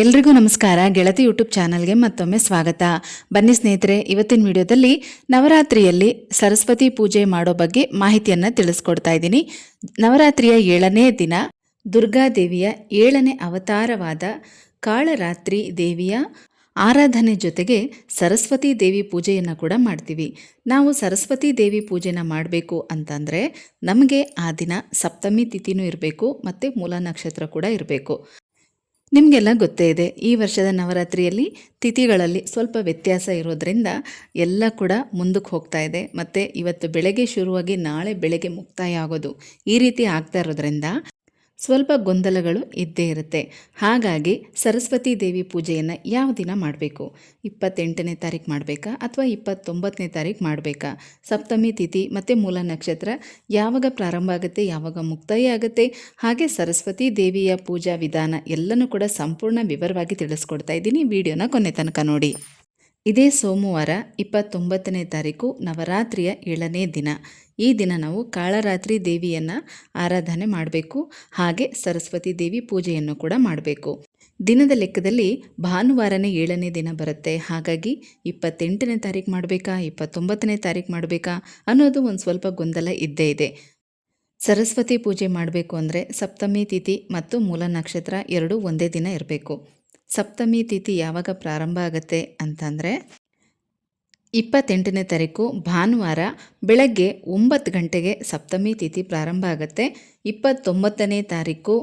ಎಲ್ರಿಗೂ ನಮಸ್ಕಾರ. ಗೆಳತಿ ಯೂಟ್ಯೂಬ್ ಚಾನಲ್ಗೆ ಮತ್ತೊಮ್ಮೆ ಸ್ವಾಗತ. ಬನ್ನಿ ಸ್ನೇಹಿತರೆ, ಇವತ್ತಿನ ವಿಡಿಯೋದಲ್ಲಿ ನವರಾತ್ರಿಯಲ್ಲಿ ಸರಸ್ವತಿ ಪೂಜೆ ಮಾಡೋ ಬಗ್ಗೆ ಮಾಹಿತಿಯನ್ನು ತಿಳಿಸ್ಕೊಡ್ತಾ ಇದ್ದೀನಿ. ನವರಾತ್ರಿಯ ಏಳನೇ ದಿನ ದುರ್ಗಾದೇವಿಯ ಏಳನೇ ಅವತಾರವಾದ ಕಾಳರಾತ್ರಿ ದೇವಿಯ ಆರಾಧನೆ ಜೊತೆಗೆ ಸರಸ್ವತಿ ದೇವಿ ಪೂಜೆಯನ್ನು ಕೂಡ ಮಾಡ್ತೀವಿ. ನಾವು ಸರಸ್ವತಿ ದೇವಿ ಪೂಜೆನ ಮಾಡಬೇಕು ಅಂತಂದರೆ ನಮಗೆ ಆ ದಿನ ಸಪ್ತಮಿ ತಿಥಿನೂ ಇರಬೇಕು, ಮತ್ತು ಮೂಲ ನಕ್ಷತ್ರ ಕೂಡ ಇರಬೇಕು. ನಿಮಗೆಲ್ಲ ಗೊತ್ತೇ ಇದೆ, ಈ ವರ್ಷದ ನವರಾತ್ರಿಯಲ್ಲಿ ತಿಥಿಗಳಲ್ಲಿ ಸ್ವಲ್ಪ ವ್ಯತ್ಯಾಸ ಇರೋದ್ರಿಂದ ಎಲ್ಲ ಕೂಡ ಮುಂದಕ್ಕೆ ಹೋಗ್ತಾ ಇದೆ. ಮತ್ತು ಇವತ್ತು ಬೆಳಗ್ಗೆ ಶುರುವಾಗಿ ನಾಳೆ ಬೆಳಗ್ಗೆ ಮುಕ್ತಾಯ ಆಗೋದು ಈ ರೀತಿ ಆಗ್ತಾ ಇರೋದ್ರಿಂದ ಸ್ವಲ್ಪ ಗೊಂದಲಗಳು ಇದ್ದೇ ಇರುತ್ತೆ. ಹಾಗಾಗಿ ಸರಸ್ವತಿ ದೇವಿ ಪೂಜೆಯನ್ನು ಯಾವ ದಿನ ಮಾಡಬೇಕು? ಇಪ್ಪತ್ತೆಂಟನೇ ತಾರೀಕು ಮಾಡಬೇಕಾ ಅಥವಾ ಇಪ್ಪತ್ತೊಂಬತ್ತನೇ ತಾರೀಕು ಮಾಡಬೇಕಾ? ಸಪ್ತಮಿ ತಿಥಿ ಮತ್ತು ಮೂಲ ನಕ್ಷತ್ರ ಯಾವಾಗ ಪ್ರಾರಂಭ ಆಗುತ್ತೆ, ಯಾವಾಗ ಮುಕ್ತಾಯ ಆಗುತ್ತೆ? ಹಾಗೆ ಸರಸ್ವತಿ ದೇವಿಯ ಪೂಜಾ ವಿಧಾನ ಎಲ್ಲನೂ ಕೂಡ ಸಂಪೂರ್ಣ ವಿವರವಾಗಿ ತಿಳಿಸ್ಕೊಡ್ತಾ ಇದ್ದೀನಿ. ವಿಡಿಯೋನ ಕೊನೆ ತನಕ ನೋಡಿ. ಇದೇ ಸೋಮವಾರ ಇಪ್ಪತ್ತೊಂಬತ್ತನೇ ತಾರೀಕು ನವರಾತ್ರಿಯ ಏಳನೇ ದಿನ. ಈ ದಿನ ನಾವು ಕಾಳರಾತ್ರಿ ದೇವಿಯನ್ನು ಆರಾಧನೆ ಮಾಡಬೇಕು, ಹಾಗೆ ಸರಸ್ವತಿ ದೇವಿ ಪೂಜೆಯನ್ನು ಕೂಡ ಮಾಡಬೇಕು. ದಿನದ ಲೆಕ್ಕದಲ್ಲಿ ಭಾನುವಾರನೇ ಏಳನೇ ದಿನ ಬರುತ್ತೆ. ಹಾಗಾಗಿ ಇಪ್ಪತ್ತೆಂಟನೇ ತಾರೀಕು ಮಾಡಬೇಕಾ, ಇಪ್ಪತ್ತೊಂಬತ್ತನೇ ತಾರೀಕು ಮಾಡಬೇಕಾ ಅನ್ನೋದು ಒಂದು ಸ್ವಲ್ಪ ಗೊಂದಲ ಇದ್ದೇ ಇದೆ. ಸರಸ್ವತಿ ಪೂಜೆ ಮಾಡಬೇಕು ಅಂದರೆ ಸಪ್ತಮಿ ತಿಥಿ ಮತ್ತು ಮೂಲ ನಕ್ಷತ್ರ ಎರಡೂ ಒಂದೇ ದಿನ ಇರಬೇಕು. ಸಪ್ತಮಿ ತಿಥಿ ಯಾವಾಗ ಪ್ರಾರಂಭ ಆಗುತ್ತೆ ಅಂತಂದರೆ ಇಪ್ಪತ್ತೆಂಟನೇ ತಾರೀಕು ಭಾನುವಾರ ಬೆಳಗ್ಗೆ ಒಂಬತ್ತು ಗಂಟೆಗೆ ಸಪ್ತಮಿ ತಿಥಿ ಪ್ರಾರಂಭ ಆಗುತ್ತೆ. ಇಪ್ಪತ್ತೊಂಬತ್ತನೇ ತಾರೀಕು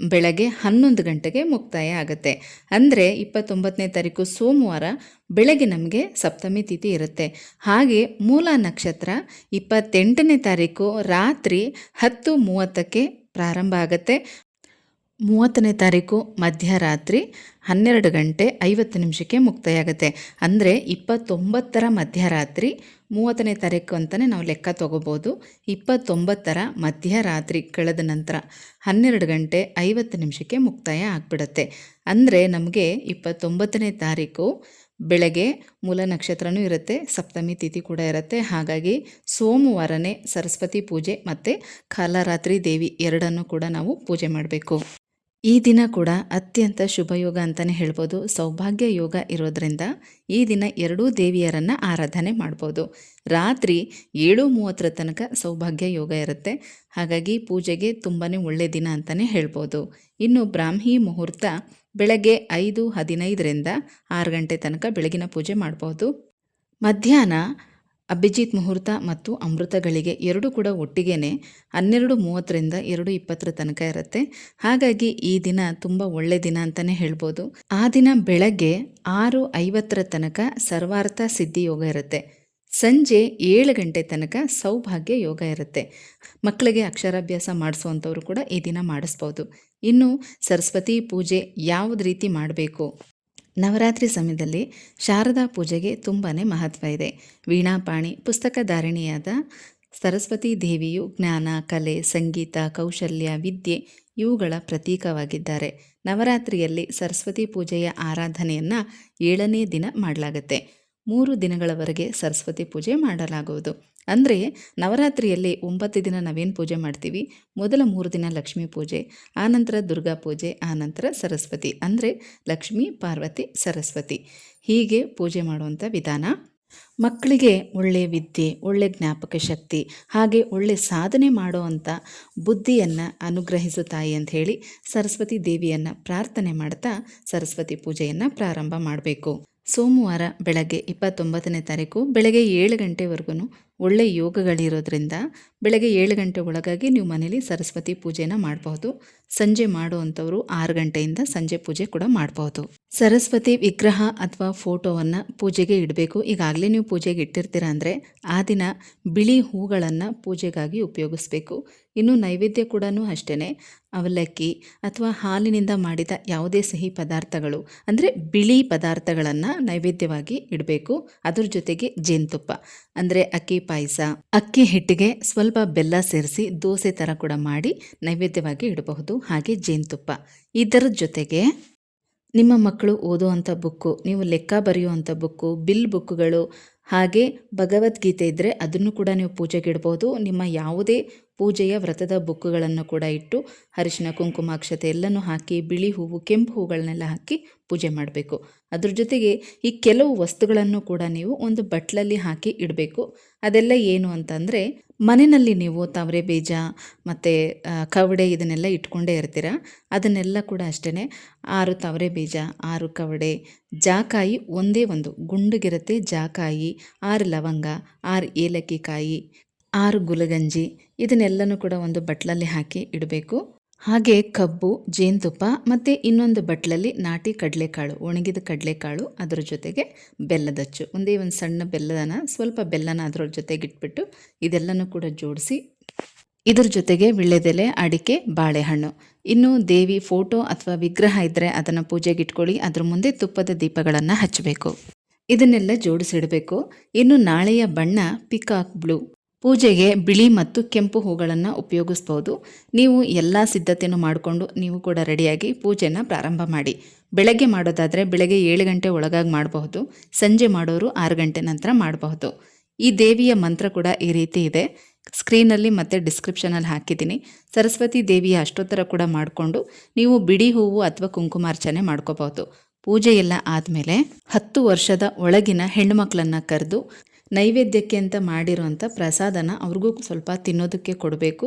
ಬೆಳಗ್ಗೆ ಹನ್ನೊಂದು ಗಂಟೆಗೆ ಮುಕ್ತಾಯ ಆಗುತ್ತೆ. ಅಂದರೆ ಇಪ್ಪತ್ತೊಂಬತ್ತನೇ ತಾರೀಕು ಸೋಮವಾರ ಬೆಳಗ್ಗೆ ನಮಗೆ ಸಪ್ತಮಿ ತಿಥಿ ಇರುತ್ತೆ. ಹಾಗೆ ಮೂಲ ನಕ್ಷತ್ರ ಇಪ್ಪತ್ತೆಂಟನೇ ತಾರೀಕು ರಾತ್ರಿ ಹತ್ತು ಮೂವತ್ತಕ್ಕೆ ಪ್ರಾರಂಭ ಆಗುತ್ತೆ. ಮೂವತ್ತನೇ ತಾರೀಕು ಮಧ್ಯರಾತ್ರಿ ಹನ್ನೆರಡು ಗಂಟೆ ಐವತ್ತು ನಿಮಿಷಕ್ಕೆ ಮುಕ್ತಾಯ ಆಗುತ್ತೆ ಅಂದರೆ ಇಪ್ಪತ್ತೊಂಬತ್ತರ ಮಧ್ಯರಾತ್ರಿ ಮೂವತ್ತನೇ ತಾರೀಕು ಅಂತಲೇ ನಾವು ಲೆಕ್ಕ ತೊಗೋಬೋದು. ಇಪ್ಪತ್ತೊಂಬತ್ತರ ಮಧ್ಯರಾತ್ರಿ ಕಳೆದ ನಂತರ ಹನ್ನೆರಡು ಗಂಟೆ ಐವತ್ತು ನಿಮಿಷಕ್ಕೆ ಮುಕ್ತಾಯ ಆಗಿಬಿಡುತ್ತೆ. ಅಂದರೆ ನಮಗೆ ಇಪ್ಪತ್ತೊಂಬತ್ತನೇ ತಾರೀಕು ಬೆಳಗ್ಗೆ ಮೂಲ ನಕ್ಷತ್ರನೂ ಇರುತ್ತೆ, ಸಪ್ತಮಿ ತಿಥಿ ಕೂಡ ಇರುತ್ತೆ. ಹಾಗಾಗಿ ಸೋಮವಾರನೇ ಸರಸ್ವತಿ ಪೂಜೆ ಮತ್ತು ಕಾಲರಾತ್ರಿ ದೇವಿ ಎರಡನ್ನೂ ಕೂಡ ನಾವು ಪೂಜೆ ಮಾಡಬೇಕು. ಈ ದಿನ ಕೂಡ ಅತ್ಯಂತ ಶುಭಯೋಗ ಅಂತಲೇ ಹೇಳ್ಬೋದು. ಸೌಭಾಗ್ಯ ಯೋಗ ಇರೋದ್ರಿಂದ ಈ ದಿನ ಎರಡೂ ದೇವಿಯರನ್ನು ಆರಾಧನೆ ಮಾಡ್ಬೋದು. ರಾತ್ರಿ ಏಳು ಮೂವತ್ತರ ತನಕ ಸೌಭಾಗ್ಯ ಯೋಗ ಇರುತ್ತೆ. ಹಾಗಾಗಿ ಪೂಜೆಗೆ ತುಂಬಾ ಒಳ್ಳೆಯ ದಿನ ಅಂತಲೇ ಹೇಳ್ಬೋದು. ಇನ್ನು ಬ್ರಾಹ್ಮಿ ಮುಹೂರ್ತ ಬೆಳಗ್ಗೆ ಐದು ಹದಿನೈದರಿಂದ ಆರು ಗಂಟೆ ತನಕ ಬೆಳಗಿನ ಪೂಜೆ ಮಾಡ್ಬೋದು. ಮಧ್ಯಾಹ್ನ ಅಭಿಜಿತ್ ಮುಹೂರ್ತ ಮತ್ತು ಅಮೃತಗಳಿಗೆ ಎರಡು ಕೂಡ ಒಟ್ಟಿಗೆನೆ ಹನ್ನೆರಡು ಮೂವತ್ತರಿಂದ ಎರಡು ಇಪ್ಪತ್ತರ ತನಕ ಇರುತ್ತೆ. ಹಾಗಾಗಿ ಈ ದಿನ ತುಂಬ ಒಳ್ಳೆ ದಿನ ಅಂತಲೇ ಹೇಳ್ಬೋದು. ಆ ದಿನ ಬೆಳಗ್ಗೆ ಆರು ಐವತ್ತರ ತನಕ ಸರ್ವಾರ್ಥ ಸಿದ್ಧಿ ಯೋಗ ಇರುತ್ತೆ. ಸಂಜೆ ಏಳು ಗಂಟೆ ತನಕ ಸೌಭಾಗ್ಯ ಯೋಗ ಇರುತ್ತೆ. ಮಕ್ಕಳಿಗೆ ಅಕ್ಷರಾಭ್ಯಾಸ ಮಾಡಿಸುವಂಥವ್ರು ಕೂಡ ಈ ದಿನ ಮಾಡಿಸ್ಬೋದು. ಇನ್ನು ಸರಸ್ವತಿ ಪೂಜೆ ಯಾವ್ದು ರೀತಿ ಮಾಡಬೇಕು? ನವರಾತ್ರಿ ಸಮಯದಲ್ಲಿ ಶಾರದಾ ಪೂಜೆಗೆ ತುಂಬಾ ಮಹತ್ವ ಇದೆ. ವೀಣಾಪಾಣಿ ಪುಸ್ತಕಧಾರಿಣಿಯಾದ ಸರಸ್ವತಿ ದೇವಿಯು ಜ್ಞಾನ, ಕಲೆ, ಸಂಗೀತ, ಕೌಶಲ್ಯ, ವಿದ್ಯೆ ಇವುಗಳ ಪ್ರತೀಕವಾಗಿದ್ದಾರೆ. ನವರಾತ್ರಿಯಲ್ಲಿ ಸರಸ್ವತಿ ಪೂಜೆಯ ಆರಾಧನೆಯನ್ನು ಏಳನೇ ದಿನ ಮಾಡಲಾಗುತ್ತೆ. ಮೂರು ದಿನಗಳವರೆಗೆ ಸರಸ್ವತಿ ಪೂಜೆ ಮಾಡಲಾಗುವುದು. ಅಂದರೆ ನವರಾತ್ರಿಯಲ್ಲಿ ಒಂಬತ್ತು ದಿನ ನಾವೇನು ಪೂಜೆ ಮಾಡ್ತೀವಿ? ಮೊದಲ ಮೂರು ದಿನ ಲಕ್ಷ್ಮೀ ಪೂಜೆ ಆನಂತರ ದುರ್ಗಾ ಪೂಜೆ ಆನಂತರ ಸರಸ್ವತಿ, ಅಂದರೆ ಲಕ್ಷ್ಮೀ, ಪಾರ್ವತಿ, ಸರಸ್ವತಿ. ಹೀಗೆ ಪೂಜೆ ಮಾಡುವಂಥ ವಿಧಾನ. ಮಕ್ಕಳಿಗೆ ಒಳ್ಳೆಯ ವಿದ್ಯೆ ಒಳ್ಳೆಯ ಜ್ಞಾಪಕ ಶಕ್ತಿ, ಹಾಗೆ ಒಳ್ಳೆ ಸಾಧನೆ ಮಾಡುವಂಥ ಬುದ್ಧಿಯನ್ನು ಅನುಗ್ರಹಿಸು ತಾಯಿ ಅಂತ ಹೇಳಿ ಸರಸ್ವತಿ ದೇವಿಯನ್ನು ಪ್ರಾರ್ಥನೆ ಮಾಡ್ತಾ ಸರಸ್ವತಿ ಪೂಜೆಯನ್ನು ಪ್ರಾರಂಭ ಮಾಡಬೇಕು. ಸೋಮವಾರ ಬೆಳಗ್ಗೆ ಇಪ್ಪತ್ತೊಂಬತ್ತನೇ ತಾರೀಕು ಬೆಳಗ್ಗೆ ಏಳು ಗಂಟೆವರೆಗೂ ಒಳ್ಳೆಯ ಯೋಗಗಳಿರೋದ್ರಿಂದ ಬೆಳಗ್ಗೆ ಏಳು ಗಂಟೆ ಒಳಗಾಗಿ ನೀವು ಮನೇಲಿ ಸರಸ್ವತಿ ಪೂಜೆನ ಮಾಡಬಹುದು. ಸಂಜೆ ಮಾಡುವಂಥವರು ಆರು ಗಂಟೆಯಿಂದ ಸಂಜೆ ಪೂಜೆ ಕೂಡ ಮಾಡಬಹುದು. ಸರಸ್ವತಿ ವಿಗ್ರಹ ಅಥವಾ ಫೋಟೋವನ್ನು ಪೂಜೆಗೆ ಇಡಬೇಕು. ಈಗಾಗಲೇ ನೀವು ಪೂಜೆಗೆ ಇಟ್ಟಿರ್ತೀರ ಅಂದರೆ ಆ ದಿನ ಬಿಳಿ ಹೂಗಳನ್ನು ಪೂಜೆಗಾಗಿ ಉಪಯೋಗಿಸ್ಬೇಕು. ಇನ್ನು ನೈವೇದ್ಯ ಕೂಡ ಅಷ್ಟೇ ಅವಲಕ್ಕಿ ಅಥವಾ ಹಾಲಿನಿಂದ ಮಾಡಿದ ಯಾವುದೇ ಸಿಹಿ ಪದಾರ್ಥಗಳು ಅಂದರೆ ಬಿಳಿ ಪದಾರ್ಥಗಳನ್ನು ನೈವೇದ್ಯವಾಗಿ ಇಡಬೇಕು. ಅದ್ರ ಜೊತೆಗೆ ಜೇನುತುಪ್ಪ ಅಂದರೆ ಅಕ್ಕಿ ಪಾಯಸ. ಅಕ್ಕಿ ಹಿಟ್ಟಿಗೆ ಸ್ವಲ್ಪ ಬೆಲ್ಲ ಸೇರಿಸಿ ದೋಸೆ ಥರ ಕೂಡ ಮಾಡಿ ನೈವೇದ್ಯವಾಗಿ ಇಡಬಹುದು. ಹಾಗೆ ಜೇನುತುಪ್ಪ. ಇದರ ಜೊತೆಗೆ ನಿಮ್ಮ ಮಕ್ಕಳು ಓದುವಂಥ ಬುಕ್ಕು, ನೀವು ಲೆಕ್ಕ ಬರೆಯುವಂಥ ಬುಕ್ಕು, ಬಿಲ್ ಬುಕ್ಗಳು ಹಾಗೆ ಭಗವದ್ಗೀತೆ ಇದ್ದರೆ ಅದನ್ನು ಕೂಡ ನೀವು ಪೂಜೆಗೆ ಇಡ್ಬೋದು ನಿಮ್ಮ ಯಾವುದೇ ಪೂಜೆಯ ವ್ರತದ ಬುಕ್ಕುಗಳನ್ನು ಕೂಡ ಇಟ್ಟು ಅರಿಶಿನ, ಕುಂಕುಮ, ಅಕ್ಷತೆ ಎಲ್ಲನೂ ಹಾಕಿ, ಬಿಳಿ ಹೂವು, ಕೆಂಪು ಹೂಗಳನ್ನೆಲ್ಲ ಹಾಕಿ ಪೂಜೆ ಮಾಡಬೇಕು. ಅದ್ರ ಜೊತೆಗೆ ಈ ಕೆಲವು ವಸ್ತುಗಳನ್ನು ಕೂಡ ನೀವು ಒಂದು ಬಟ್ಲಲ್ಲಿ ಹಾಕಿ ಇಡಬೇಕು. ಅದೆಲ್ಲ ಏನು ಅಂತಂದರೆ ಮನೆಯಲ್ಲಿ ನೀವು ತವರೆ ಬೀಜ ಮತ್ತು ಕವಡೆ ಇದನ್ನೆಲ್ಲ ಇಟ್ಕೊಂಡೇ ಇರ್ತೀರ. ಅದನ್ನೆಲ್ಲ ಕೂಡ ಅಷ್ಟೇ ಆರು ತವರೆ ಬೀಜ, ಆರು ಕವಡೆ, ಜಾಕಾಯಿ ಒಂದೇ ಒಂದು ಗುಂಡುಗಿರುತ್ತೆ ಜಾಕಾಯಿ, ಆರು ಲವಂಗ, ಆರು ಏಲಕ್ಕಿ ಕಾಯಿ ಆರು ಗುಲಗಂಜಿ ಇದನ್ನೆಲ್ಲನೂ ಕೂಡ ಒಂದು ಬಟ್ಲಲ್ಲಿ ಹಾಕಿ ಇಡಬೇಕು. ಹಾಗೆ ಕಬ್ಬು, ಜೇನುತುಪ್ಪ ಮತ್ತು ಇನ್ನೊಂದು ಬಟ್ಲಲ್ಲಿ ನಾಟಿ ಕಡಲೆಕಾಳು, ಒಣಗಿದ ಕಡಲೆಕಾಳು ಅದರ ಜೊತೆಗೆ ಬೆಲ್ಲದಚ್ಚು ಒಂದೇ ಒಂದು ಸಣ್ಣ ಬೆಲ್ಲನ, ಸ್ವಲ್ಪ ಬೆಲ್ಲನ ಅದರ ಜೊತೆಗೆ ಇಟ್ಬಿಟ್ಟು ಇದೆಲ್ಲನೂ ಕೂಡ ಜೋಡಿಸಿ ಇದ್ರ ಜೊತೆಗೆ ವಿಳ್ಳೆದೆಲೆ, ಅಡಿಕೆ, ಬಾಳೆಹಣ್ಣು. ಇನ್ನು ದೇವಿ ಫೋಟೋ ಅಥವಾ ವಿಗ್ರಹ ಇದ್ದರೆ ಅದನ್ನು ಪೂಜೆಗೆ ಇಟ್ಕೊಳ್ಳಿ, ಅದ್ರ ಮುಂದೆ ತುಪ್ಪದ ದೀಪಗಳನ್ನು ಹಚ್ಚಬೇಕು. ಇದನ್ನೆಲ್ಲ ಜೋಡಿಸಿಡಬೇಕು. ಇನ್ನು ನಾಳೆಯ ಬಣ್ಣ ಪಿಕಾಕ್ ಬ್ಲೂ ಪೂಜೆಗೆ ಬಿಳಿ ಮತ್ತು ಕೆಂಪು ಹೂಗಳನ್ನು ಉಪಯೋಗಿಸ್ಬೋದು. ನೀವು ಎಲ್ಲ ಸಿದ್ಧತೆಯನ್ನು ಮಾಡಿಕೊಂಡು ನೀವು ಕೂಡ ರೆಡಿಯಾಗಿ ಪೂಜೆನ ಪ್ರಾರಂಭ ಮಾಡಿ. ಬೆಳಗ್ಗೆ ಮಾಡೋದಾದರೆ ಬೆಳಗ್ಗೆ ಏಳು ಗಂಟೆ ಒಳಗಾಗಿ ಮಾಡಬಹುದು. ಸಂಜೆ ಮಾಡೋರು ಆರು ಗಂಟೆ ನಂತರ ಮಾಡಬಹುದು. ಈ ದೇವಿಯ ಮಂತ್ರ ಕೂಡ ಈ ರೀತಿ ಇದೆ. ಸ್ಕ್ರೀನಲ್ಲಿ ಮತ್ತು ಡಿಸ್ಕ್ರಿಪ್ಷನಲ್ಲಿ ಹಾಕಿದ್ದೀನಿ. ಸರಸ್ವತಿ ದೇವಿಯ ಅಷ್ಟೋತ್ತರ ಕೂಡ ಮಾಡಿಕೊಂಡು ನೀವು ಬಿಡಿ ಹೂವು ಅಥವಾ ಕುಂಕುಮಾರ್ಚನೆ ಮಾಡ್ಕೋಬಹುದು. ಪೂಜೆ ಎಲ್ಲ ಆದಮೇಲೆ ಹತ್ತು ವರ್ಷದ ಒಳಗಿನ ಹೆಣ್ಣುಮಕ್ಕಳನ್ನು ಕರೆದು ನೈವೇದ್ಯಕ್ಕೆ ಅಂತ ಮಾಡಿರೋಂಥ ಪ್ರಸಾದನ ಅವ್ರಿಗೂ ಸ್ವಲ್ಪ ತಿನ್ನೋದಕ್ಕೆ ಕೊಡಬೇಕು.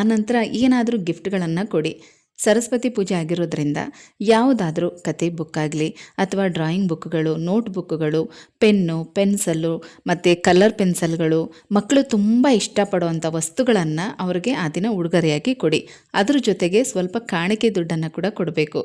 ಆನಂತರ ಏನಾದರೂ ಗಿಫ್ಟ್ಗಳನ್ನು ಕೊಡಿ. ಸರಸ್ವತಿ ಪೂಜೆ ಆಗಿರೋದ್ರಿಂದ ಯಾವುದಾದ್ರೂ ಕತೆ ಬುಕ್ ಆಗಲಿ ಅಥವಾ ಡ್ರಾಯಿಂಗ್ ಬುಕ್ಗಳು, ನೋಟ್ ಬುಕ್ಗಳು, ಪೆನ್ನು, ಪೆನ್ಸಲ್ಲು ಮತ್ತು ಕಲರ್ ಪೆನ್ಸಲ್ಗಳು ಮಕ್ಕಳು ತುಂಬ ಇಷ್ಟಪಡುವಂಥ ವಸ್ತುಗಳನ್ನು ಅವ್ರಿಗೆ ಆ ದಿನ ಉಡುಗೊರೆಯಾಗಿ ಕೊಡಿ. ಅದ್ರ ಜೊತೆಗೆ ಸ್ವಲ್ಪ ಕಾಣಿಕೆ ದುಡ್ಡನ್ನು ಕೂಡ ಕೊಡಬೇಕು.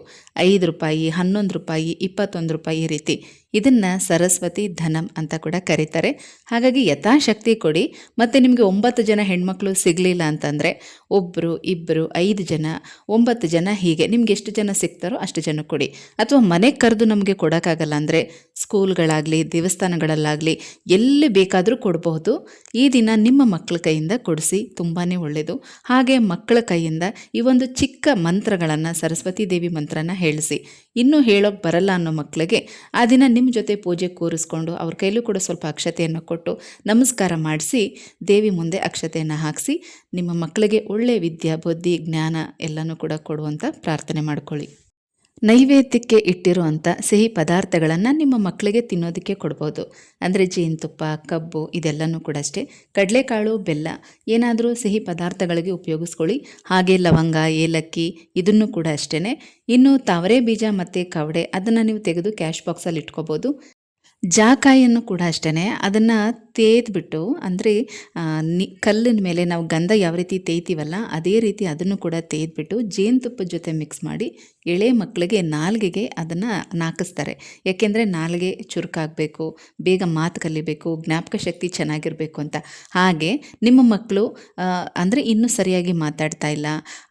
ಐದು ರೂಪಾಯಿ, ಹನ್ನೊಂದು ರೂಪಾಯಿ, ಇಪ್ಪತ್ತೊಂದು ರೂಪಾಯಿ ರೀತಿ. ಇದನ್ನು ಸರಸ್ವತಿ ಧನಂ ಅಂತ ಕೂಡ ಕರೀತಾರೆ. ಹಾಗಾಗಿ ಯಥಾಶಕ್ತಿ ಕೊಡಿ. ಮತ್ತು ನಿಮಗೆ ಒಂಬತ್ತು ಜನ ಹೆಣ್ಮಕ್ಳು ಸಿಗಲಿಲ್ಲ ಅಂತಂದರೆ ಒಬ್ಬರು ಇಬ್ಬರು ಐದು ಜನ, ಒಂಬತ್ತು ಜನ ಹೀಗೆ ನಿಮ್ಗೆ ಎಷ್ಟು ಜನ ಸಿಗ್ತಾರೋ ಅಷ್ಟು ಜನ ಕೊಡಿ. ಅಥವಾ ಮನೆಗೆ ಕರೆದು ನಮಗೆ ಕೊಡೋಕ್ಕಾಗಲ್ಲ ಅಂದರೆ ಸ್ಕೂಲ್ಗಳಾಗಲಿ, ದೇವಸ್ಥಾನಗಳಲ್ಲಾಗಲಿ ಎಲ್ಲಿ ಬೇಕಾದರೂ ಕೊಡಬಹುದು. ಈ ದಿನ ನಿಮ್ಮ ಮಕ್ಕಳ ಕೈಯಿಂದ ಕೊಡಿಸಿ ತುಂಬಾ ಒಳ್ಳೆಯದು ಹಾಗೆ ಮಕ್ಕಳ ಕೈಯಿಂದ ಈ ಒಂದು ಚಿಕ್ಕ ಮಂತ್ರಗಳನ್ನು, ಸರಸ್ವತಿ ದೇವಿ ಮಂತ್ರನ ಹೇಳಿಸಿ. ಇನ್ನೂ ಹೇಳೋಕ್ಕೆ ಬರಲ್ಲ ಅನ್ನೋ ಮಕ್ಕಳಿಗೆ ಆ ದಿನ ನಿಮ್ಮ ಜೊತೆ ಪೂಜೆ ಕೂರಿಸ್ಕೊಂಡು ಅವ್ರ ಕೈಲೂ ಕೂಡ ಸ್ವಲ್ಪ ಅಕ್ಷತೆಯನ್ನು ಕೊಟ್ಟು ನಮಸ್ಕಾರ ಮಾಡಿಸಿ, ದೇವಿ ಮುಂದೆ ಅಕ್ಷತೆಯನ್ನು ಹಾಕಿಸಿ, ನಿಮ್ಮ ಮಕ್ಕಳಿಗೆ ಒಳ್ಳೆಯ ವಿದ್ಯಾ, ಬುದ್ಧಿ, ಜ್ಞಾನ ಎಲ್ಲನೂ ಕೂಡ ಕೊಡುವಂಥ ಪ್ರಾರ್ಥನೆ ಮಾಡ್ಕೊಳ್ಳಿ. ನೈವೇದ್ಯಕ್ಕೆ ಇಟ್ಟಿರುವಂಥ ಸಿಹಿ ಪದಾರ್ಥಗಳನ್ನು ನಿಮ್ಮ ಮಕ್ಕಳಿಗೆ ತಿನ್ನೋದಕ್ಕೆ ಕೊಡ್ಬೋದು. ಅಂದರೆ ಜೇನುತುಪ್ಪ, ಕಬ್ಬು ಇದೆಲ್ಲನೂ ಕೂಡ ಅಷ್ಟೇ. ಕಡಲೆಕಾಳು, ಬೆಲ್ಲ ಏನಾದರೂ ಸಿಹಿ ಪದಾರ್ಥಗಳಿಗೆ ಉಪಯೋಗಿಸ್ಕೊಳ್ಳಿ. ಹಾಗೆ ಲವಂಗ, ಏಲಕ್ಕಿ ಇದನ್ನು ಕೂಡ ಅಷ್ಟೇ ಇನ್ನು ತಾವರೆ ಬೀಜ ಮತ್ತು ಕವಡೆ ಅದನ್ನು ನೀವು ತೆಗೆದು ಕ್ಯಾಶ್ ಬಾಕ್ಸಲ್ಲಿ ಇಟ್ಕೋಬೋದು. ಜಾಕಾಯಿಯನ್ನು ಕೂಡ ಅಷ್ಟೇ ಅದನ್ನು ತೇದ್ಬಿಟ್ಟು, ಅಂದರೆ ನಿ, ಕಲ್ಲಿನ ಮೇಲೆ ನಾವು ಗಂಧ ಯಾವ ರೀತಿ ತೇಯ್ತೀವಲ್ಲ, ಅದೇ ರೀತಿ ಅದನ್ನು ಕೂಡ ತೇದ್ಬಿಟ್ಟು ಜೇನುತುಪ್ಪದ ಜೊತೆ ಮಿಕ್ಸ್ ಮಾಡಿ ಎಳೆ ಮಕ್ಕಳಿಗೆ ನಾಲ್ಗೆಗೆ ಅದನ್ನು ನಾಕಿಸ್ತಾರೆ. ಯಾಕೆಂದರೆ ನಾಲ್ಗೆ ಚುರುಕಾಗಬೇಕು, ಬೇಗ ಮಾತು ಕಲಿಬೇಕು, ಜ್ಞಾಪಕ ಶಕ್ತಿ ಚೆನ್ನಾಗಿರಬೇಕು ಅಂತ. ಹಾಗೆ ನಿಮ್ಮ ಮಕ್ಕಳು ಅಂದರೆ ಇನ್ನೂ ಸರಿಯಾಗಿ ಮಾತಾಡ್ತಾ ಇಲ್ಲ,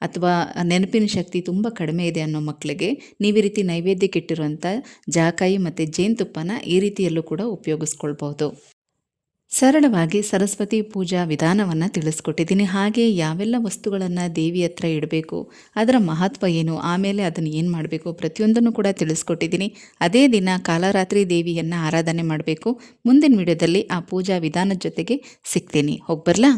ಅಥವಾ ನೆನಪಿನ ಶಕ್ತಿ ತುಂಬ ಕಡಿಮೆ ಇದೆ ಅನ್ನೋ ಮಕ್ಕಳಿಗೆ ನೀವು ಈ ರೀತಿ ನೈವೇದ್ಯಕ್ಕೆ ಇಟ್ಟಿರುವಂಥ ಜಾಕಾಯಿ ಮತ್ತು ಜೇನುತುಪ್ಪನ ಈ ರೀತಿಯಲ್ಲೂ ಕೂಡ ಉಪಯೋಗಿಸ್ಕೊಳ್ಬೋದು ಸರಳವಾಗಿ ಸರಸ್ವತಿ ಪೂಜಾ ವಿಧಾನವನ್ನು ತಿಳಿಸ್ಕೊಟ್ಟಿದ್ದೀನಿ. ಹಾಗೆ ಯಾವೆಲ್ಲ ವಸ್ತುಗಳನ್ನು ದೇವಿ ಹತ್ರ ಇಡಬೇಕು, ಅದರ ಮಹತ್ವ ಏನು, ಆಮೇಲೆ ಅದನ್ನು ಏನು ಮಾಡಬೇಕು ಪ್ರತಿಯೊಂದನ್ನು ಕೂಡ ತಿಳಿಸ್ಕೊಟ್ಟಿದ್ದೀನಿ. ಅದೇ ದಿನ ಕಾಲರಾತ್ರಿ ದೇವಿಯನ್ನು ಆರಾಧನೆ ಮಾಡಬೇಕು. ಮುಂದಿನ ವಿಡಿಯೋದಲ್ಲಿ ಆ ಪೂಜಾ ವಿಧಾನದ ಜೊತೆಗೆ ಸಿಗ್ತೀನಿ. ಹೋಗ್ಬರ್ಲಾ?